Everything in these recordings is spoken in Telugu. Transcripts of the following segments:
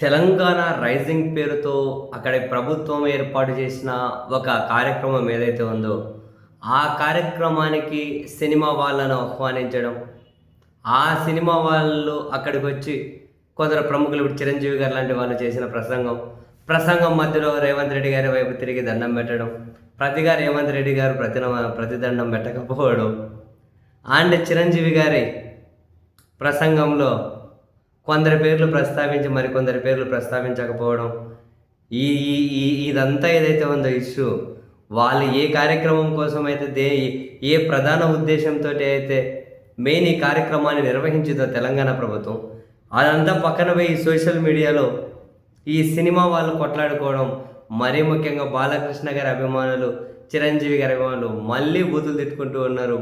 తెలంగాణ రైజింగ్ పేరుతో అక్కడి ప్రభుత్వం ఏర్పాటు చేసిన ఒక కార్యక్రమం ఏదైతే ఉందో ఆ కార్యక్రమానికి సినిమా వాళ్ళను ఆహ్వానించడం. ఆ సినిమా వాళ్ళు అక్కడికి వచ్చి కొందరు ప్రముఖులు ఇప్పుడు చిరంజీవి గారు లాంటి వాళ్ళు చేసిన ప్రసంగం ప్రసంగం మధ్యలో రేవంత్ రెడ్డి గారి వైపు తిరిగి దండం పెట్టడం ప్రతిగా రేవంత్ రెడ్డి గారు ప్రతి ప్రతిదండం పెట్టకపోవడం అండ్ చిరంజీవి గారి ప్రసంగంలో కొందరి పేర్లు ప్రస్తావించి మరికొందరి పేర్లు ప్రస్తావించకపోవడం. ఈ ఈ ఇదంతా ఏదైతే ఉందో ఇష్యూ వాళ్ళు ఏ కార్యక్రమం కోసం అయితే దే ఏ ప్రధాన ఉద్దేశంతో అయితే మెయిన్ ఈ కార్యక్రమాన్ని నిర్వహించిందో తెలంగాణ ప్రభుత్వం అదంతా పక్కన పోయి సోషల్ మీడియాలో ఈ సినిమా వాళ్ళు కొట్లాడుకోవడం మరీ ముఖ్యంగా బాలకృష్ణ గారి అభిమానులు చిరంజీవి గారి అభిమానులు మళ్ళీ బూతులు తిట్టుకుంటూ ఉన్నారు.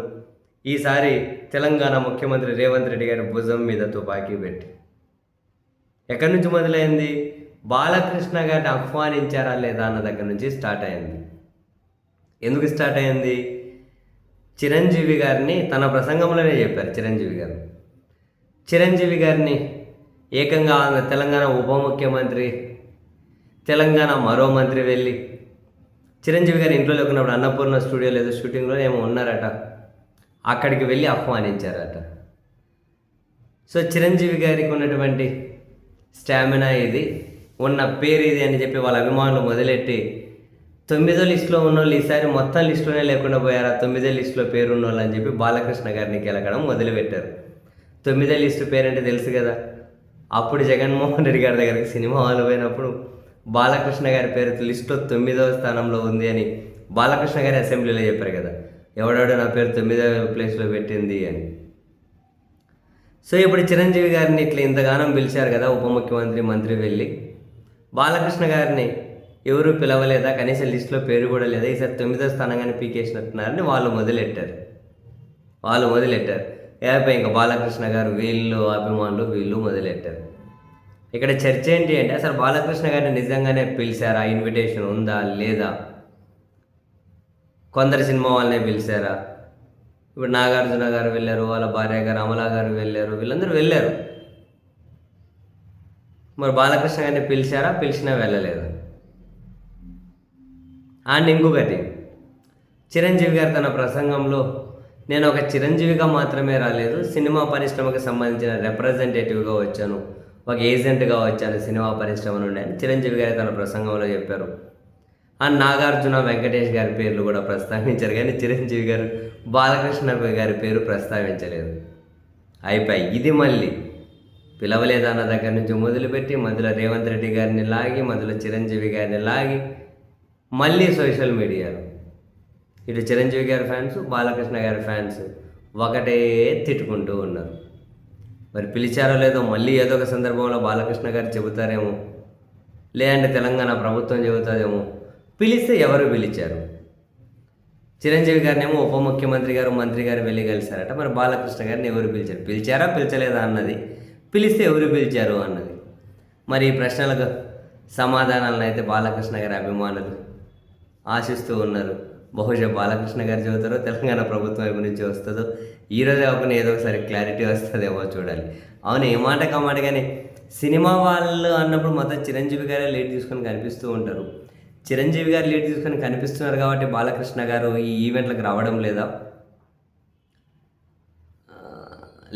ఈసారి తెలంగాణ ముఖ్యమంత్రి రేవంత్ రెడ్డి గారి భుజం మీద తుపాకీ పెట్టి. ఎక్కడి నుంచి మొదలైంది? బాలకృష్ణ గారిని ఆహ్వానించారా లేదా అన్న దగ్గర నుంచి స్టార్ట్ అయింది. ఎందుకు స్టార్ట్ అయింది? చిరంజీవి గారిని తన ప్రసంగంలోనే చెప్పారు చిరంజీవి గారు. చిరంజీవి గారిని ఏకంగా ఆమె తెలంగాణ ఉప ముఖ్యమంత్రి తెలంగాణ మరో మంత్రి వెళ్ళి చిరంజీవి గారి ఇంట్లో లేకున్నప్పుడు అన్నపూర్ణ స్టూడియోలో ఏదో షూటింగ్లో ఏమో ఉన్నారట. అక్కడికి వెళ్ళి ఆహ్వానించారట. సో చిరంజీవి గారికి ఉన్నటువంటి స్టామినా ఇది. ఉన్న పేరు ఇది అని చెప్పి వాళ్ళ అభిమానులు మొదలెట్టి తొమ్మిదో లిస్టులో ఉన్న వాళ్ళు ఈసారి మొత్తం లిస్టులోనే లేకుండా పోయారా. తొమ్మిదో లిస్టులో పేరు ఉన్న వాళ్ళు అని చెప్పి బాలకృష్ణ గారిని గెలకడం మొదలుపెట్టారు. తొమ్మిదో లిస్టు పేరంటే తెలుసు కదా. అప్పుడు జగన్మోహన్ రెడ్డి గారి దగ్గరికి సినిమా హాల్ పోయినప్పుడు బాలకృష్ణ గారి పేరు లిస్టులో తొమ్మిదవ స్థానంలో ఉంది అని బాలకృష్ణ గారి అసెంబ్లీలో చెప్పారు కదా. ఎవడెవడో నా పేరు తొమ్మిదవ ప్లేస్లో పెట్టింది అని. సో ఇప్పుడు చిరంజీవి గారిని ఇట్లా ఇంతగానం పిలిచారు కదా ఉప ముఖ్యమంత్రి మంత్రి వెళ్ళి. బాలకృష్ణ గారిని ఎవరు పిలవలేదా? కనీసం లిస్టులో పేరు కూడా లేదా? ఈసారి తొమ్మిదో స్థానంగానే పీకేసినట్టున్నారని వాళ్ళు మొదలెట్టారు. వాళ్ళు మొదలెట్టారు. ఏపై ఇంకా బాలకృష్ణ గారు వీళ్ళు అభిమానులు వీళ్ళు మొదలెట్టారు. ఇక్కడ చర్చ ఏంటి అంటే అసలు బాలకృష్ణ గారిని నిజంగానే పిలిచారా? ఇన్విటేషన్ ఉందా? లేదా? కొందరు సినిమా వాళ్ళనే పిలిచారా? ఇప్పుడు నాగార్జున గారు వెళ్ళారు వాళ్ళ భార్య గారు అమలా గారు వెళ్ళారు వీళ్ళందరూ వెళ్ళారు. మరి బాలకృష్ణ గారిని పిలిచారా? పిలిచినా వెళ్ళలేదు. అండ్ ఇంకొకటి చిరంజీవి గారు తన ప్రసంగంలో నేను ఒక చిరంజీవిగా మాత్రమే రాలేదు సినిమా పరిశ్రమకు సంబంధించిన రిప్రజెంటేటివ్గా వచ్చాను ఒక ఏజెంట్గా వచ్చాను సినిమా పరిశ్రమ నుండి అని చిరంజీవి గారు తన ప్రసంగంలో చెప్పారు. అండ్ నాగార్జున వెంకటేష్ గారి పేర్లు కూడా ప్రస్తావించారు కానీ చిరంజీవి గారు బాలకృష్ణ గారి పేరు ప్రస్తావించలేదు. అయిపోయి ఇది మళ్ళీ పిలవలేదు అన్న దగ్గర నుంచి మొదలుపెట్టి మధ్యలో రేవంత్ రెడ్డి గారిని లాగి మధ్యలో చిరంజీవి గారిని లాగి మళ్ళీ సోషల్ మీడియాలో. ఇటు చిరంజీవి గారి ఫ్యాన్స్ బాలకృష్ణ గారి ఫ్యాన్స్ ఒకటే తిట్టుకుంటూ ఉన్నారు. మరి పిలిచారో లేదో మళ్ళీ ఏదో ఒక సందర్భంలో బాలకృష్ణ గారు చెబుతారేమో లేదంటే తెలంగాణ ప్రభుత్వం చెబుతుందేమో పిలిస్తే ఎవరు పిలిచారు? చిరంజీవి గారినేమో ఉప ముఖ్యమంత్రి గారు మంత్రి గారు వెళ్ళి కలిశారట. మరి బాలకృష్ణ గారిని ఎవరు పిలిచారు? పిలిచారా పిలిచలేదా అన్నది. పిలిస్తే ఎవరు పిలిచారు అన్నది. మరి ఈ ప్రశ్నలకు సమాధానాలను అయితే బాలకృష్ణ గారి అభిమానులు ఆశిస్తూ ఉన్నారు. బహుశా బాలకృష్ణ గారు చెబుతారో తెలంగాణ ప్రభుత్వం వైపు నుంచి వస్తుందో ఈ రోజు కాకుండా ఏదో ఒకసారి క్లారిటీ వస్తుందేమో చూడాలి. అవును ఏ మాట కామాట కానీ సినిమా వాళ్ళు అన్నప్పుడు మొత్తం చిరంజీవి గారే లీడ్ తీసుకొని కనిపిస్తూ ఉంటారు. చిరంజీవి గారు లీడ్ తీసుకొని కనిపిస్తున్నారు కాబట్టి బాలకృష్ణ గారు ఈ ఈవెంట్లకు రావడం లేదా?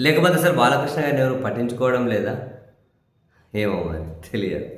లేకపోతే అసలు బాలకృష్ణ గారిని ఎవరు పట్టించుకోవడం లేదా? ఏమో మరి తెలియదు.